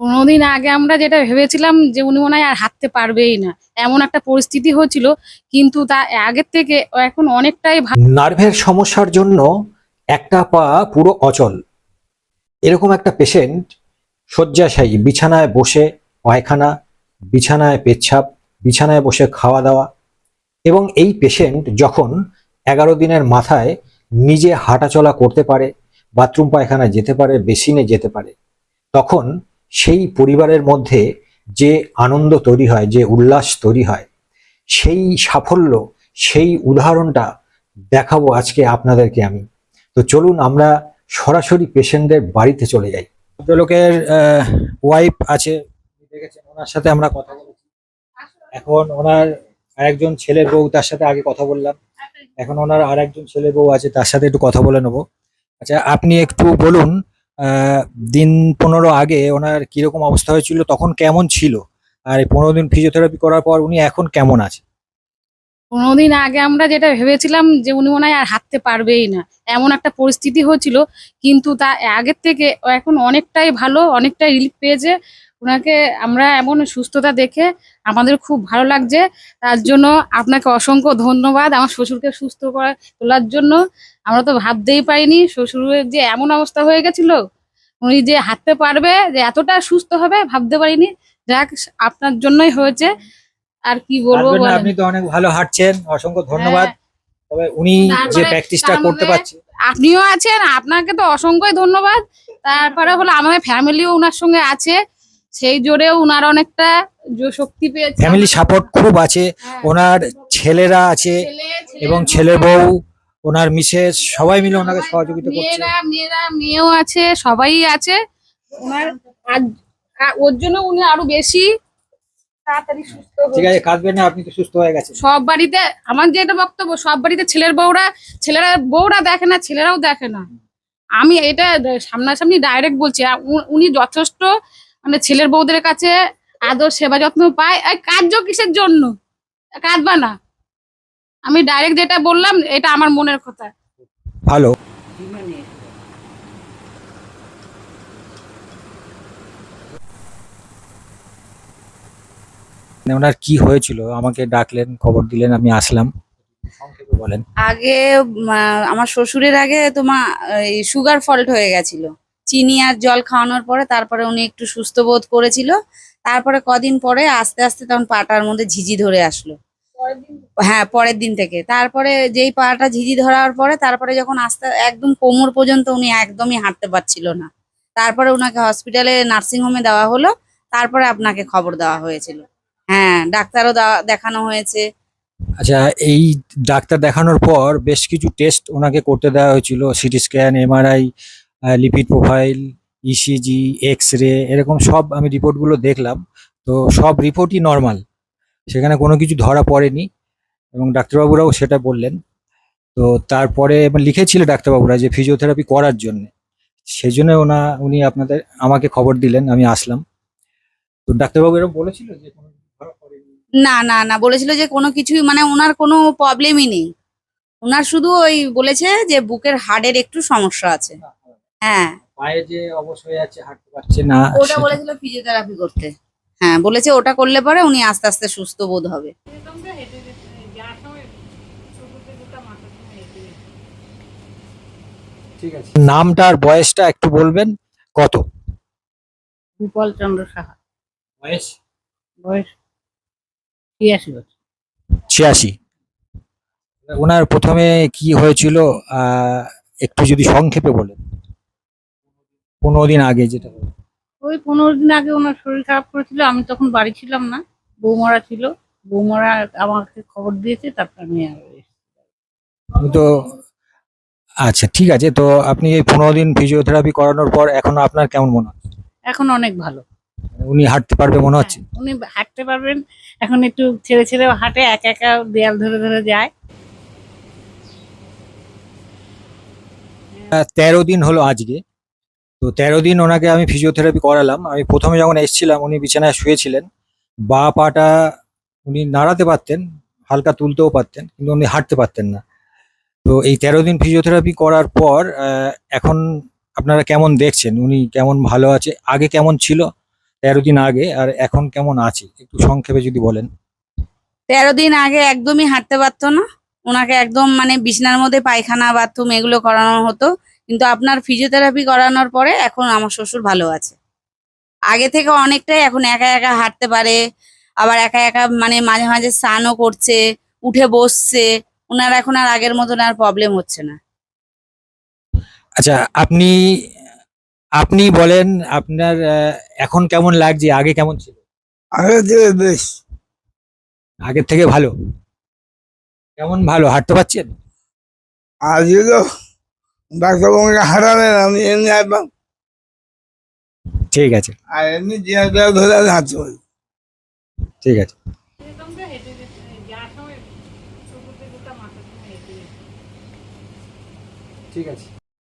পনেরো দিন আগে আমরা যেটা ভেবেছিলাম যে উনি মনে হয় আর হাঁটতে পারবেই না। এমন একটা পরিস্থিতি হচ্ছিল কিন্তু তা আগের থেকে এখন অনেকটাই নার্ভের সমস্যার জন্য একটা পা পুরো অচল। এরকম একটা পেশেন্ট শয্যাশায়ী, বিছানায় বসে পায়খানা, বিছানায় পেচ্ছাপ, বিছানায় বসে খাওয়া দাওয়া এবং এই পেশেন্ট যখন এগারো দিনের মাথায় নিজে হাঁটাচলা করতে পারে, বাথরুম পায়খানায় যেতে পারে, বেসিনে যেতে পারে, তখন সেই পরিবারের মধ্যে যে আনন্দ তৈরি হয়, যে উল্লাস তৈরি হয়, সেই সাফল্য, সেই উদাহরণটা দেখাবো আজকে আপনাদেরকে আমি। তো চলুন আমরা সরাসরি পেশেন্টদের বাড়িতে চলে যাই। ভদ্রলোকের ওয়াইফ আছে দেখেছেন, ওনার সাথে আমরা কথা বলেছি। এখন ওনার আরেকজন ছেলের বউ, তার সাথে আগে কথা বললাম। এখন ওনার আরেকজন ছেলের বউ আছে, তার সাথে একটু কথা বলে নেব। আচ্ছা আপনি একটু বলুন দিন পনেরো আগে ওনার কীরকম অবস্থা হয়েছিল, তখন কেমন ছিল? আর এই পনেরো দিন ফিজিওথেরাপি করার পর উনি এখন কেমন আছে? পনেরো দিন আগে আমরা যেটা ভেবেছিলাম যে উনি মনে হয় আর হাঁটতে পারবেই না। এমন একটা পরিস্থিতি হয়েছিল, কিন্তু তা আগের থেকে এখন অনেকটাই ভালো, অনেকটাই রিলিফ পেয়েছে। ওনাকে আমরা এমন সুস্থতা দেখে আমাদের খুব ভালো লাগছে। তার জন্য আপনাকে অসংখ্য ধন্যবাদ। আমার শ্বশুরকে সুস্থ করে তোলার জন্য। আমরা তো ভাবতেই পারিনি শ্বশুরের যে এমন অবস্থা হয়ে গেছিল। উনি যে হাঁটতে পারবে যে এতটা সুস্থ হবে ভাবতে পারিনি। যাক আপনার জন্যই হয়েছে। আর কি বলব আপনি তো অনেক ভালো হাঁটছেন অসংখ্য ধন্যবাদ। হ্যাঁ। তবে উনি যে প্র্যাকটিসটা করতে পারছে। আপনিও আছেন আপনাকে তো অসংখ্য ধন্যবাদ। তারপরে হলো আমাদের ফ্যামিলিও ওনার সঙ্গে আছে। সেই জোরেও উনার অনেকটা শক্তি পেয়েছে। ফ্যামিলি সাপোর্ট খুব আছে। হ্যাঁ। ওনার ছেলেরা আছে এবং ছেলে, বউ ওনার মিসেস সবাই মিলে ওনাকে সহযোগিতা করছে। মেয়েরা মেয়েরা মেয়েও আছে সবাই আছে। ওনার ওর জন্য উনি আরও বেশি তাড়াতাড়ি সুস্থ ঠিক আছে কাঁদবেন না আপনি তো সুস্থ হয়ে গেছেন। সব বাড়িতে আমার যেটা বক্তব্য সব বাড়িতে ছেলের বউরা ছেলেরা বউরা দেখে না ছেলেরাও দেখে না। আমি এটা সামনাসামনি ডাইরেক্ট বলছি উনি যথেষ্ট মানে ছেলের বউদের কাছে আদর সেবা যত্ন পায় আর কার্য কিসের জন্য? কাঁদবা না। আমি ডাইরেক্ট যেটা বললাম এটা আমার মনের কথা। ভালো। মানে ওনার কি হয়েছিল? আমাকে ডাকলেন খবর দিলেন আমি আসলাম। বলেন। আগে আমার শ্বশুরের আগে তোমার এই সুগার ফল্ট হয়ে গেছিল। চিনি আর জল খাওয়ানোর পরে তারপরে উনি একটু সুস্থ বোধ করেছিল। তারপরে কদিন পরে আস্তে আস্তে তখন পাটার মধ্যে ঝিঝি ধরে আসলো। হ্যাঁ পরের দিন থেকে। তারপরে যেই পাটা ঝিঝি ধরার পরে তারপরে যখন আস্তে একদম কোমর পর্যন্ত উনি একদমই হাঁটতে পারছিল না। তারপরে ওনাকে হসপিটালে নার্সিং হোমে দেওয়া হলো। তারপরে আপনাকে খবর দেওয়া হয়েছিল। হ্যাঁ ডাক্তারও দেখানো হয়েছে। আচ্ছা এই ডাক্তার দেখানোর পর বেশ কিছু টেস্ট ওনাকে করতে দেওয়া হয়েছিল CT scan MRI lipid profile ECG X ray এরকম সব আমি রিপোর্টগুলো দেখলাম। তো সব রিপোর্টই নর্মাল সেখানে কোনো কিছু ধরা পড়েনি এবং ডাক্তারবাবুরাও সেটা বললেন। তো তারপরে লিখেছিল ডাক্তারবাবুরা যে ফিজিওথেরাপি করার জন্য। সেই জন্য ওনা উনি আপনাদের আমাকে খবর দিলেন আমি আসলাম। তো ডাক্তারবাবু এরকম বলেছিল যে কোনো ধরা পড়েনি? না না না বলেছিল যে কোনো কিছুই মানে ওনার কোনো প্রবলেমই নেই। ওনার শুধু ওই বলেছে যে বুকের হাড়ের একটু সমস্যা আছে। হ্যাঁ। পায়ে যে অবশ হয়ে যাচ্ছে হাঁটতে পারছে না ওটা বলেছিল ফিজিওথেরাপি করতে। হ্যাঁ বলেছে ওটা করলে পরে উনি আস্তে আস্তে সুস্থ বোধ হবে। ঠিক আছে। নামটা আর বয়সটা একটু বলবেন কত? বিপল চন্দ্র সাহা। বয়স? বয়স ছিয়াশি বছর। ছিয়াশি। ওনার প্রথমে কি হয়েছিল আহ, একটু যদি সংক্ষেপে বলেন। পনেরো দিন আগে যেটা। হলো। ওই পনেরো দিন আগে ওনার শরীর খারাপ করেছিল আমি তখন বাড়ি ছিলাম না বৌমারা ছিল। বৌমারা আমাকে খবর দিয়েছে তারপর আমি এসেছি। আমি তো আচ্ছা ঠিক আছে তো আপনি এই পনেরো দিন ফিজিওথেরাপি করানোর পর এখন আপনার কেমন মনে হচ্ছে? এখন অনেক ভালো। উনি হাঁটতে পারবে মনে হচ্ছে? হ্যাঁ, উনি হাঁটতে পারবেন এখন একটু ছেড়ে ছেড়ে হাঁটে একা একা দেয়াল ধরে ধরে যায়। আহ, তেরো দিন হলো আজকে। তো তেরো দিন ওনাকে আমি ফিজিওথেরাপি করালাম। আমি প্রথমে যখন এসেছিলাম, উনি বিছানায় শুয়েছিলেন। বা পাটা উনি নাড়াতে পারতেন, হালকা তুলতেও পারতেন, কিন্তু উনি হাঁটতে পারতেন না। তো এই তেরো দিন ফিজিওথেরাপি করার পর এখন আপনারা কেমন দেখছেন? উনি কেমন ভালো আছে? আগে কেমন ছিল? তেরো দিন আগে, আর এখন কেমন আছে? একটু সংক্ষেপে যদি বলেন। তেরো দিন আগে একদমই হাঁটতে পারতো না। ওনাকে একদম মানে বিছনার মধ্যে পায়খানা বাথরুম এগুলো করানো হতো। কিন্তু আপনার ফিজিওথেরাপি করানোর পরে এখন আমার শ্বশুর ভালো আছে। আগে থেকে অনেকটাই এখন একা একা হাঁটতে পারে আবার একা একা মানে মাঝে মাঝে স্নানও করছে উঠে বসছে ওনার এখন আর আগের মতন আর প্রবলেম হচ্ছে না। আচ্ছা আপনি আপনি বলেন আপনার এখন কেমন লাগছে আগে কেমন ছিল? আগে থেকে বেশ। আগের থেকে ভালো। কেমন ভালো? হাঁটতে পারছেন? আজকে ডাক্তারবাবুকে হারালেন আমি এমনি আসবাম ঠিক আছে। আর এমনি জিয়ার ব্যাগ ধরে আমি হাঁটতে পারি ঠিক আছে। ঠিক আছে।